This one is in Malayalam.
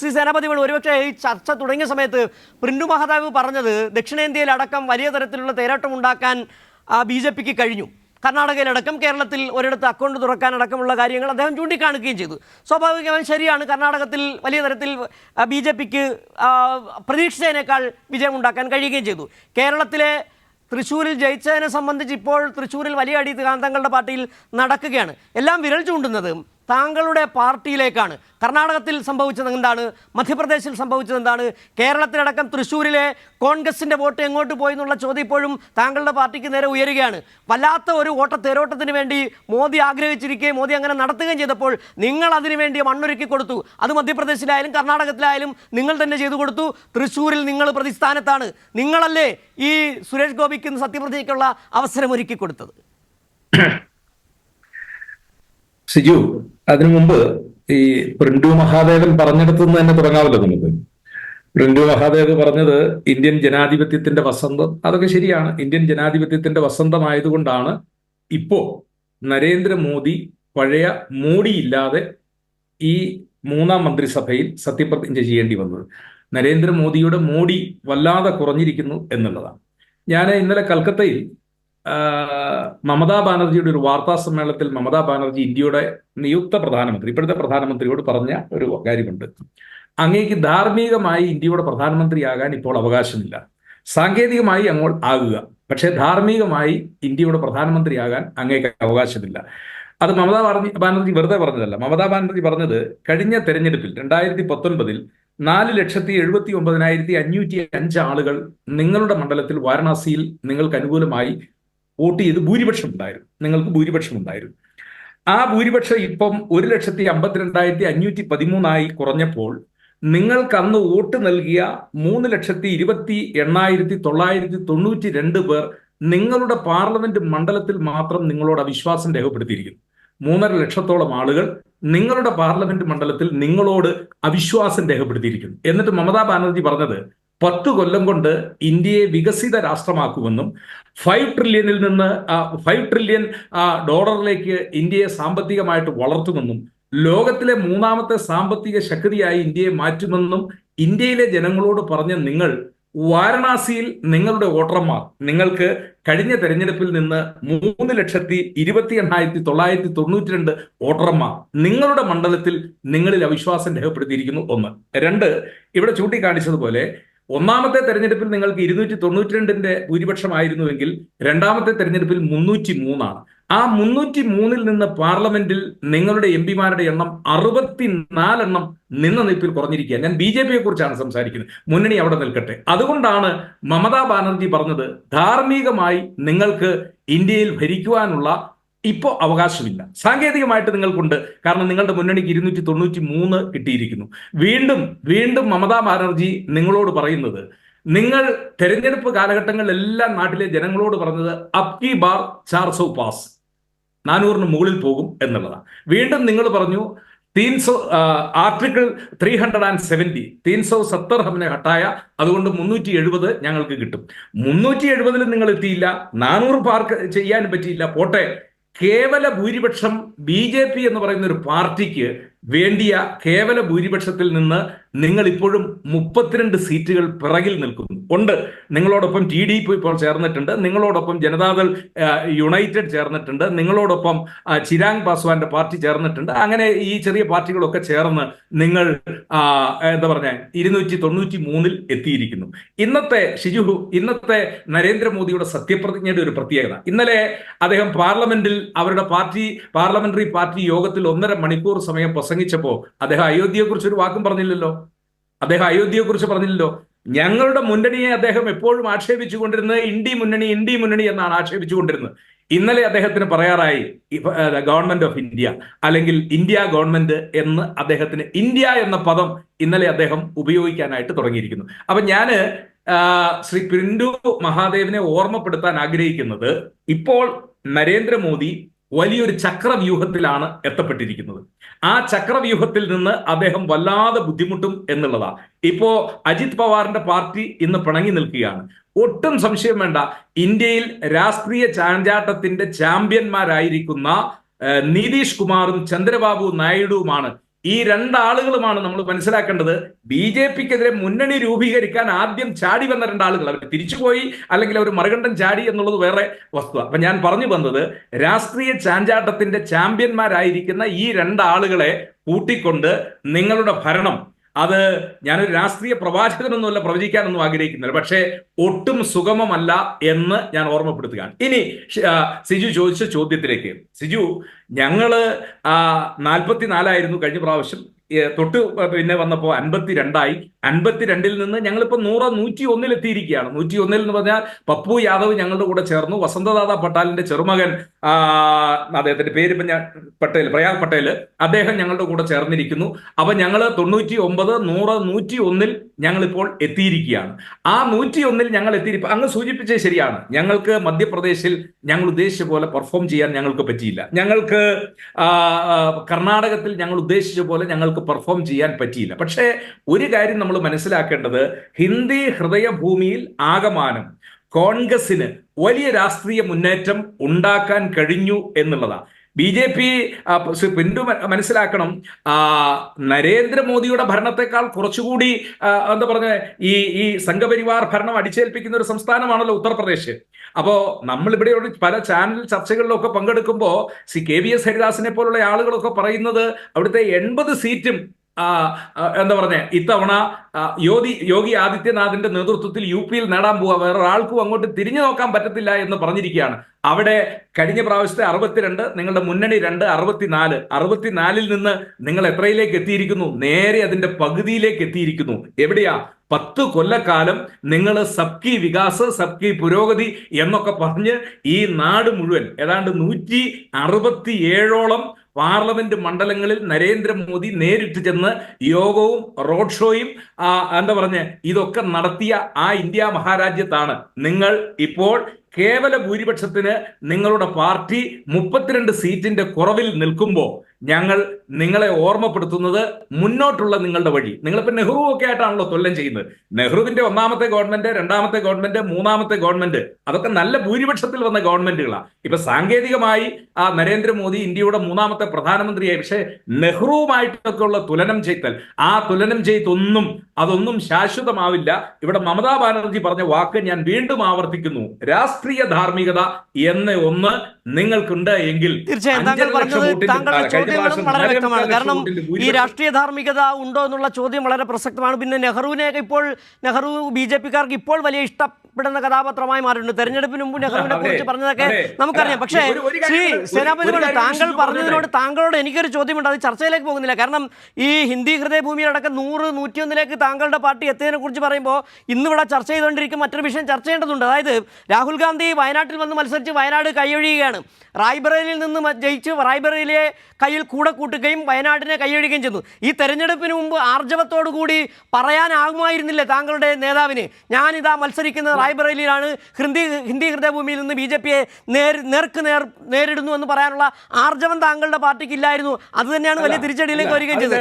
ശ്രീ സേനാപതികൾ ഒരുപക്ഷെ ഈ ചർച്ച തുടങ്ങിയ സമയത്ത് പ്രിന്റു മഹാദേവ് പറഞ്ഞത് ദക്ഷിണേന്ത്യയിലടക്കം വലിയ തരത്തിലുള്ള തേരാട്ടം ഉണ്ടാക്കാൻ ബി ജെ പിക്ക് കഴിഞ്ഞു. കർണാടകയിലടക്കം കേരളത്തിൽ ഒരിടത്ത് അക്കൗണ്ട് തുറക്കാൻ അടക്കമുള്ള കാര്യങ്ങൾ അദ്ദേഹം ചൂണ്ടിക്കാണിക്കുകയും ചെയ്തു. സ്വാഭാവികമായും ശരിയാണ് കർണാടകത്തിൽ വലിയ തരത്തിൽ ബി ജെ പിക്ക് പ്രതീക്ഷിച്ചതിനേക്കാൾ വിജയം ഉണ്ടാക്കാൻ കഴിയുകയും ചെയ്തു. കേരളത്തിലെ തൃശ്ശൂരിൽ ജയിച്ചതിനെ സംബന്ധിച്ച് ഇപ്പോൾ തൃശ്ശൂരിൽ വലിയ അടി കാന്തങ്ങളുടെ പാർട്ടിയിൽ നടക്കുകയാണ്. എല്ലാം വിരൽ ചൂണ്ടുന്നത് താങ്കളുടെ പാർട്ടിയിലേക്കാണ്. കർണാടകത്തിൽ സംഭവിച്ചത് എന്താണ്? മധ്യപ്രദേശിൽ സംഭവിച്ചത് എന്താണ്? കേരളത്തിലടക്കം തൃശ്ശൂരിലെ കോൺഗ്രസിന്റെ വോട്ട് എങ്ങോട്ട് പോയി എന്നുള്ള ചോദ്യം ഇപ്പോഴും താങ്കളുടെ പാർട്ടിക്ക് നേരെ ഉയരുകയാണ്. വല്ലാത്ത ഒരു വോട്ട തേരോട്ടത്തിന് വേണ്ടി മോദി ആഗ്രഹിച്ചിരിക്കുകയും മോദി അങ്ങനെ നടത്തുകയും ചെയ്തപ്പോൾ നിങ്ങൾ അതിനു വേണ്ടി മണ്ണൊരുക്കി കൊടുത്തു. അത് മധ്യപ്രദേശിലായാലും കർണാടകത്തിലായാലും നിങ്ങൾ തന്നെ ചെയ്തു കൊടുത്തു. തൃശ്ശൂരിൽ നിങ്ങൾ പ്രതിസ്ഥാനത്താണ്. നിങ്ങളല്ലേ ഈ സുരേഷ് ഗോപിക്ക് സത്യപ്രതിജ്ഞയ്ക്കുള്ള അവസരം ഒരുക്കി കൊടുത്തത്. സിജു അതിനു മുമ്പ് ഈ പ്രിൻഡു മഹാദേവൻ പറഞ്ഞിടത്തു നിന്ന് തന്നെ തുടങ്ങാമല്ലോ നമുക്ക്. പ്രിൻഡു മഹാദേവ് പറഞ്ഞത് ഇന്ത്യൻ ജനാധിപത്യത്തിന്റെ വസന്തം അതൊക്കെ ശരിയാണ്. ഇന്ത്യൻ ജനാധിപത്യത്തിന്റെ വസന്തമായതുകൊണ്ടാണ് ഇപ്പോ നരേന്ദ്രമോദി പഴയ മോഡിയില്ലാതെ ഈ മൂന്നാം മന്ത്രിസഭയിൽ സത്യപ്രതിജ്ഞ ചെയ്യേണ്ടി വന്നത്. നരേന്ദ്രമോദിയുടെ മോഡി വല്ലാതെ കുറഞ്ഞിരിക്കുന്നു എന്നുള്ളതാണ്. ഞാൻ ഇന്നലെ കൽക്കത്തയിൽ മമതാ ബാനർജിയുടെ ഒരു വാർത്താ സമ്മേളനത്തിൽ മമതാ ബാനർജി ഇന്ത്യയുടെ നിയുക്ത പ്രധാനമന്ത്രി ഇപ്പോഴത്തെ പ്രധാനമന്ത്രിയോട് പറഞ്ഞ ഒരു കാര്യമുണ്ട്. അങ്ങേക്ക് ധാർമ്മികമായി ഇന്ത്യയുടെ പ്രധാനമന്ത്രിയാകാൻ ഇപ്പോൾ അവകാശമില്ല. സാങ്കേതികമായി അങ്ങോട്ട് ആകുക പക്ഷേ ധാർമ്മികമായി ഇന്ത്യയുടെ പ്രധാനമന്ത്രിയാകാൻ അങ്ങേക്ക് അവകാശമില്ല. അത് മമതാ ബാനർജി ബാനർജി വെറുതെ പറഞ്ഞതല്ല. മമതാ ബാനർജി പറഞ്ഞത് കഴിഞ്ഞ തെരഞ്ഞെടുപ്പിൽ രണ്ടായിരത്തി പത്തൊൻപതിൽ നാല് ലക്ഷത്തി എഴുപത്തി ഒമ്പതിനായിരത്തി അഞ്ഞൂറ്റി അഞ്ച് ആളുകൾ നിങ്ങളുടെ മണ്ഡലത്തിൽ വാരണാസിയിൽ നിങ്ങൾക്ക് അനുകൂലമായി വോട്ട് ചെയ്ത് ഭൂരിപക്ഷം ഉണ്ടായിരുന്നു. നിങ്ങൾക്ക് ഭൂരിപക്ഷം ഉണ്ടായിരുന്നു. ആ ഭൂരിപക്ഷം ഇപ്പം ഒരു ലക്ഷത്തി അമ്പത്തിരണ്ടായിരത്തി അഞ്ഞൂറ്റി പതിമൂന്നായി കുറഞ്ഞപ്പോൾ നിങ്ങൾക്ക് അന്ന് വോട്ട് നൽകിയ മൂന്ന് ലക്ഷത്തി ഇരുപത്തി എണ്ണായിരത്തി തൊള്ളായിരത്തി തൊണ്ണൂറ്റി രണ്ട് പേർ നിങ്ങളുടെ പാർലമെന്റ് മണ്ഡലത്തിൽ മാത്രം നിങ്ങളോട് അവിശ്വാസം രേഖപ്പെടുത്തിയിരിക്കുന്നു. മൂന്നര ലക്ഷത്തോളം ആളുകൾ നിങ്ങളുടെ പാർലമെന്റ് മണ്ഡലത്തിൽ നിങ്ങളോട് അവിശ്വാസം രേഖപ്പെടുത്തിയിരിക്കുന്നു. എന്നിട്ട് മമതാ ബാനർജി പറഞ്ഞത് പത്ത് കൊല്ലം കൊണ്ട് ഇന്ത്യയെ വികസിത രാഷ്ട്രമാക്കുമെന്നും ഫൈവ് ട്രില്യനിൽ നിന്ന് ഫൈവ് ട്രില്യൺ ഡോളറിലേക്ക് ഇന്ത്യയെ സാമ്പത്തികമായിട്ട് വളർത്തുമെന്നും ലോകത്തിലെ മൂന്നാമത്തെ സാമ്പത്തിക ശക്തിയായി ഇന്ത്യയെ മാറ്റുമെന്നും ഇന്ത്യയിലെ ജനങ്ങളോട് പറഞ്ഞ നിങ്ങൾ വാരണാസിയിൽ നിങ്ങളുടെ വോട്ടർമാർ നിങ്ങൾക്ക് കഴിഞ്ഞ തെരഞ്ഞെടുപ്പിൽ നിന്ന് മൂന്ന് ലക്ഷത്തി ഇരുപത്തി എണ്ണായിരത്തി തൊള്ളായിരത്തി തൊണ്ണൂറ്റി രണ്ട് വോട്ടർമാർ നിങ്ങളുടെ മണ്ഡലത്തിൽ നിങ്ങളിൽ അവിശ്വാസം രേഖപ്പെടുത്തിയിരിക്കുന്നു ഒന്ന്. രണ്ട് ഇവിടെ ചൂണ്ടിക്കാണിച്ചതുപോലെ ഒന്നാമത്തെ തെരഞ്ഞെടുപ്പിൽ നിങ്ങൾക്ക് ഇരുന്നൂറ്റി തൊണ്ണൂറ്റി രണ്ടിന്റെ ഭൂരിപക്ഷമായിരുന്നുവെങ്കിൽ രണ്ടാമത്തെ തെരഞ്ഞെടുപ്പിൽ മുന്നൂറ്റി മൂന്നാണ് ആ മുന്നൂറ്റി മൂന്നിൽ നിന്ന് പാർലമെന്റിൽ നിങ്ങളുടെ എം പിമാരുടെ എണ്ണം അറുപത്തിനാലെണ്ണം നിന്ന നിൽപ്പിൽ കുറഞ്ഞിരിക്കുക ഞാൻ ബി ജെ പിയെ കുറിച്ചാണ് സംസാരിക്കുന്നത്. മുന്നണി അവിടെ നിൽക്കട്ടെ. അതുകൊണ്ടാണ് മമതാ ബാനർജി പറഞ്ഞത് ധാർമ്മികമായി നിങ്ങൾക്ക് ഇന്ത്യയിൽ ഭരിക്കുവാനുള്ള ഇപ്പോൾ അവകാശമില്ല. സാങ്കേതികമായിട്ട് നിങ്ങൾക്കുണ്ട്. കാരണം നിങ്ങളുടെ മുന്നണിക്ക് ഇരുന്നൂറ്റി തൊണ്ണൂറ്റി മൂന്ന് കിട്ടിയിരിക്കുന്നു. വീണ്ടും വീണ്ടും മമതാ ബാനർജി നിങ്ങളോട് പറയുന്നത് നിങ്ങൾ തെരഞ്ഞെടുപ്പ് കാലഘട്ടങ്ങളിലെല്ലാം നാട്ടിലെ ജനങ്ങളോട് പറഞ്ഞത് അപ് കി ബാർ ചാർ സോ പാസ്. നാനൂറിന് മുകളിൽ പോകും എന്നുള്ളതാണ്. വീണ്ടും നിങ്ങൾ പറഞ്ഞു so article three hundred and seventy തീൻ സോ സത്തർ ഹമിനെ ഹട്ടായ അതുകൊണ്ട് മുന്നൂറ്റി എഴുപത് ഞങ്ങൾക്ക് കിട്ടും. മുന്നൂറ്റി എഴുപതിൽ നിങ്ങൾ എത്തിയില്ല നാനൂറ് പാർക്ക് ചെയ്യാൻ പറ്റിയില്ല പോട്ടെ. കേവല ഭൂരിപക്ഷം ബി ജെ പി എന്ന് പറയുന്ന ഒരു പാർട്ടിക്ക് വേണ്ടിയ കേവല ഭൂരിപക്ഷത്തിൽ നിന്ന് നിങ്ങൾ ഇപ്പോഴും മുപ്പത്തിരണ്ട് സീറ്റുകൾ പിറകിൽ നിൽക്കുന്നു. ഉണ്ട്. നിങ്ങളോടൊപ്പം ടി ഡി പി ഇപ്പോൾ ചേർന്നിട്ടുണ്ട്. നിങ്ങളോടൊപ്പം ജനതാദൾ യുണൈറ്റഡ് ചേർന്നിട്ടുണ്ട്. നിങ്ങളോടൊപ്പം ചിരാങ് പാസ്വാന്റെ പാർട്ടി ചേർന്നിട്ടുണ്ട്. അങ്ങനെ ഈ ചെറിയ പാർട്ടികളൊക്കെ ചേർന്ന് നിങ്ങൾ എന്താ പറഞ്ഞ ഇരുന്നൂറ്റി തൊണ്ണൂറ്റി മൂന്നിൽ എത്തിയിരിക്കുന്നു. ഇന്നത്തെ ഷിജു ഇന്നത്തെ നരേന്ദ്രമോദിയുടെ സത്യപ്രതിജ്ഞയുടെ ഒരു പ്രത്യേകത. ഇന്നലെ അദ്ദേഹം പാർലമെന്റിൽ അവരുടെ പാർട്ടി പാർലമെന്ററി പാർട്ടി യോഗത്തിൽ ഒന്നര മണിക്കൂർ സമയം പ്രസംഗിച്ചപ്പോൾ അദ്ദേഹം അയോധ്യയെക്കുറിച്ച് ഒരു വാക്കും പറഞ്ഞില്ലല്ലോ? അദ്ദേഹം അയോധ്യയെക്കുറിച്ച് പറഞ്ഞില്ലല്ലോ? ഞങ്ങളുടെ മുന്നണിയെ അദ്ദേഹം എപ്പോഴും ആക്ഷേപിച്ചു കൊണ്ടിരുന്നത് ഇന്ത്യ മുന്നണി ഇന്ത്യ മുന്നണി എന്നാണ് ആക്ഷേപിച്ചു കൊണ്ടിരുന്നത് ഇന്നലെ അദ്ദേഹത്തിന് പറയാറായി ഗവൺമെന്റ് ഓഫ് ഇന്ത്യ അല്ലെങ്കിൽ ഇന്ത്യ ഗവൺമെന്റ് എന്ന് അദ്ദേഹത്തിന് ഇന്ത്യ എന്ന പദം ഇന്നലെ അദ്ദേഹം ഉപയോഗിക്കാനായിട്ട് തുടങ്ങിയിരിക്കുന്നു. അപ്പൊ ഞാൻ ശ്രീ പിന്റു മഹാദേവിനെ ഓർമ്മപ്പെടുത്താൻ ആഗ്രഹിക്കുന്നത് ഇപ്പോൾ നരേന്ദ്രമോദി വലിയൊരു ചക്രവ്യൂഹത്തിലാണ് എത്തപ്പെട്ടിരിക്കുന്നത്. ആ ചക്രവ്യൂഹത്തിൽ നിന്ന് അദ്ദേഹം വല്ലാതെ ബുദ്ധിമുട്ടും എന്നുള്ളതാ. ഇപ്പോ അജിത് പവാറിന്റെ പാർട്ടി ഇന്ന് പിണങ്ങി നിൽക്കുകയാണ്. ഒട്ടും സംശയം വേണ്ട. ഇന്ത്യയിൽ രാഷ്ട്രീയ ചാഞ്ചാട്ടത്തിന്റെ ചാമ്പ്യന്മാരായിരിക്കുന്ന നിതീഷ് കുമാറും ചന്ദ്രബാബു നായിഡുവുമാണ് ഈ രണ്ടാളുകളുമാണ് നമ്മൾ മനസ്സിലാക്കേണ്ടത്. ബി ജെ പിക്കെതിരെ മുന്നണി രൂപീകരിക്കാൻ ആദ്യം ചാടി വന്ന രണ്ടാളുകൾ. അവർ തിരിച്ചുപോയി അല്ലെങ്കിൽ അവർ മറുകണ്ഠം ചാടി എന്നുള്ളത് വേറെ വസ്തുത അപ്പൊ ഞാൻ പറഞ്ഞു വന്നത് രാഷ്ട്രീയ ചാഞ്ചാട്ടത്തിന്റെ ചാമ്പ്യന്മാരായിരിക്കുന്ന ഈ രണ്ടാളുകളെ കൂട്ടിക്കൊണ്ട് നിങ്ങളുടെ ഭരണം അത് ഞാനൊരു രാഷ്ട്രീയ പ്രവാചകനൊന്നുമല്ല പ്രവചിക്കാനൊന്നും ആഗ്രഹിക്കുന്നില്ല. പക്ഷേ ഒട്ടും സുഗമമല്ല എന്ന് ഞാൻ ഓർമ്മപ്പെടുത്തുകയാണ്. ഇനി സിജു ചോദിച്ച ചോദ്യത്തിലേക്ക്. സിജു ഞങ്ങൾ നാൽപ്പത്തിനാലായിരുന്നു കഴിഞ്ഞ പ്രാവശ്യം തൊട്ട് പിന്നെ വന്നപ്പോൾ അൻപത്തിരണ്ടായി. അൻപത്തിരണ്ടിൽ നിന്ന് ഞങ്ങളിപ്പോൾ നൂറ് നൂറ്റി ഒന്നിൽ എത്തിയിരിക്കുകയാണ്. നൂറ്റി ഒന്നിൽ എന്ന് പറഞ്ഞാൽ പപ്പു യാദവ് ഞങ്ങളുടെ കൂടെ ചേർന്നു. വസന്തദാദ പട്ടാലിന്റെ ചെറുമകൻ അദ്ദേഹത്തിന്റെ പേര് ഇപ്പം ഞാൻ പട്ടേൽ പ്രയാഗ് പട്ടേൽ അദ്ദേഹം ഞങ്ങളുടെ കൂടെ ചേർന്നിരിക്കുന്നു. അപ്പൊ ഞങ്ങൾ തൊണ്ണൂറ്റി ഒമ്പത് നൂറ് നൂറ്റി ഒന്നിൽ ഞങ്ങളിപ്പോൾ എത്തിയിരിക്കുകയാണ്. ആ നൂറ്റി ഒന്നിൽ ഞങ്ങൾ എത്തിയിരിക്കും അങ്ങ് സൂചിപ്പിച്ചത് ശരിയാണ്. ഞങ്ങൾക്ക് മധ്യപ്രദേശിൽ ഞങ്ങൾ ഉദ്ദേശിച്ച പോലെ പെർഫോം ചെയ്യാൻ ഞങ്ങൾക്ക് പറ്റിയില്ല. ഞങ്ങൾക്ക് കർണാടകത്തിൽ ഞങ്ങൾ ഉദ്ദേശിച്ച പോലെ ഞങ്ങൾക്ക് പെർഫോം ചെയ്യാൻ പറ്റിയില്ല. പക്ഷേ ഒരു കാര്യം നമ്മൾ മനസ്സിലാക്കേണ്ടത് ഹിന്ദി ഹൃദയഭൂമിയിൽ ആകമാനം കോൺഗ്രസിന് വലിയ രാഷ്ട്രീയ മുന്നേറ്റം ഉണ്ടാക്കാൻ കഴിഞ്ഞു എന്നുള്ളതാണ് ബി ജെ പി പിന്തു മനസ്സിലാക്കണം നരേന്ദ്രമോദിയുടെ ഭരണത്തെക്കാൾ കുറച്ചുകൂടി എന്താ പറഞ്ഞ ഈ ഈ സംഘപരിവാർ ഭരണം അടിച്ചേൽപ്പിക്കുന്ന ഒരു സംസ്ഥാനമാണല്ലോ ഉത്തർപ്രദേശ്. അപ്പോ നമ്മൾ ഇവിടെ പല ചാനൽ ചർച്ചകളിലൊക്കെ പങ്കെടുക്കുമ്പോൾ സി കെ വി എസ് ഹരിദാസിനെ പോലുള്ള ആളുകളൊക്കെ പറയുന്നത് അവിടുത്തെ എൺപത് സീറ്റും എന്താ പറഞ്ഞ? ഇത്തവണ യോഗി യോഗി ആദിത്യനാഥിന്റെ നേതൃത്വത്തിൽ യു പിയിൽ നേടാൻ പോവുക വേറൊരാൾക്കും അങ്ങോട്ട് തിരിഞ്ഞു നോക്കാൻ പറ്റത്തില്ല എന്ന് പറഞ്ഞിരിക്കുകയാണ്. അവിടെ കഴിഞ്ഞ പ്രാവശ്യത്തെ അറുപത്തിരണ്ട് നിങ്ങളുടെ മുന്നണി രണ്ട് അറുപത്തിനാല്. അറുപത്തിനാലിൽ നിന്ന് നിങ്ങൾ എത്രയിലേക്ക് എത്തിയിരിക്കുന്നു? നേരെ അതിന്റെ പകുതിയിലേക്ക് എത്തിയിരിക്കുന്നു. എവിടെയാ? പത്ത് കൊല്ലക്കാലം നിങ്ങൾ സബ്കി വികാസ് സബ്കി പുരോഗതി എന്നൊക്കെ പറഞ്ഞ് ഈ നാട് മുഴുവൻ ഏതാണ്ട് നൂറ്റി അറുപത്തി ഏഴോളം പാർലമെന്റ് മണ്ഡലങ്ങളിൽ നരേന്ദ്രമോദി നേരിട്ട് ചെന്ന് യോഗവും റോഡ് ഷോയും എന്താ പറഞ്ഞ് ഇതൊക്കെ നടത്തിയ ആ ഇന്ത്യ മഹാരാജ്യത്താണ്. നിങ്ങൾ ഇപ്പോൾ കേവല ഭൂരിപക്ഷത്തിന് നിങ്ങളുടെ പാർട്ടി മുപ്പത്തിരണ്ട് സീറ്റിന്റെ കുറവിൽ നിൽക്കുമ്പോൾ ഞങ്ങൾ നിങ്ങളെ ഓർമ്മപ്പെടുത്തുന്നത് മുന്നോട്ടുള്ള നിങ്ങളുടെ വഴി. നിങ്ങളിപ്പോ നെഹ്റു ഒക്കെ ആയിട്ടാണല്ലോ തൊല്ലം ചെയ്യുന്നത്. നെഹ്റുവിന്റെ ഒന്നാമത്തെ ഗവൺമെന്റ് രണ്ടാമത്തെ ഗവൺമെന്റ് മൂന്നാമത്തെ ഗവൺമെന്റ് അതൊക്കെ നല്ല ഭൂരിപക്ഷത്തിൽ വന്ന ഗവൺമെന്റുകളാണ് ഇപ്പൊ സാങ്കേതികമായി ആ നരേന്ദ്രമോദി ഇന്ത്യയുടെ മൂന്നാമത്തെ പ്രധാനമന്ത്രിയായി. പക്ഷേ നെഹ്റുവുമായിട്ടൊക്കെ ഉള്ള തുലനം ചെയ്തൽ ആ തുലനം ചെയ്തൊന്നും അതൊന്നും ശാശ്വതമാവില്ല. ഇവിടെ മമതാ ബാനർജി പറഞ്ഞ വാക്ക് ഞാൻ വീണ്ടും ആവർത്തിക്കുന്നു. രാഷ്ട്രീയ ധാർമ്മികത എന്ന ഒന്ന് നിങ്ങൾക്കുണ്ട് എങ്കിൽ തീർച്ചയായും താങ്കൾ പറഞ്ഞത് താങ്കളുടെ ചോദ്യം വളരെ വ്യക്തമാണ്. കാരണം ഈ രാഷ്ട്രീയ ധാർമ്മികത ഉണ്ടോ എന്നുള്ള ചോദ്യം വളരെ പ്രസക്തമാണ്. പിന്നെ നെഹ്റുവിനെ ഇപ്പോൾ നെഹ്റു ബി ജെ പിക്കാർക്ക് ഇപ്പോൾ വലിയ ഇഷ്ടപ്പെടുന്ന കഥാപാത്രമായി മാറിയിട്ടുണ്ട്. തെരഞ്ഞെടുപ്പിന് മുമ്പ് നെഹ്റുവിനെ കുറിച്ച് പറഞ്ഞതൊക്കെ നമുക്കറിയാം. പക്ഷേ ശ്രീ കൂടെ- സേനാപതി താങ്കൾ പറഞ്ഞതിനോട് താങ്കളോട് എനിക്കൊരു ചോദ്യമുണ്ട്. അത് ചർച്ചയിലേക്ക് പോകുന്നില്ല. കാരണം ഈ ഹിന്ദി ഹൃദയഭൂമിയിലടക്കം നൂറ് നൂറ്റിയൊന്നിലേക്ക് താങ്കളുടെ പാർട്ടി എത്തിയതിനെ കുറിച്ച് പറയുമ്പോൾ ഇന്നിവിടെ ചർച്ച ചെയ്തുകൊണ്ടിരിക്കും മറ്റൊരു വിഷയം ചർച്ച ചെയ്യേണ്ടതുണ്ട്. അതായത് രാഹുൽ ഗാന്ധി വയനാട്ടിൽ വന്ന് മത്സരിച്ച് വയനാട് കൈയൊഴിയുകയാണ്. റായ്ബറേലിയിൽ നിന്ന് ജയിച്ച് റായ്ബറേലിയെ കയ്യിൽ കൂടെ കൂട്ടുകയും വയനാടിനെ കൈയൊഴിയുകയും ചെയ്തു ഈ തെരഞ്ഞെടുപ്പിന് മുമ്പ് ആർജവത്തോടു കൂടി പറയാനാകുമായിരുന്നില്ലേ താങ്കളുടെ നേതാവിന്? ഞാനിതാ മത്സരിക്കുന്നത് റായ്ബറേലിയിലാണ് ഹിന്ദി ഹിന്ദി ഹൃദയഭൂമിയിൽ നിന്ന് ബി ജെ പിയെ നേർ നേർക്ക് നേർ നേരിടുന്നു എന്ന് പറയാനുള്ള ആർജവം താങ്കളുടെ പാർട്ടിക്ക് ഇല്ലായിരുന്നു. അത് തന്നെയാണ് വലിയ തിരിച്ചടിയിലേക്ക് വരികയും ചെയ്തത്.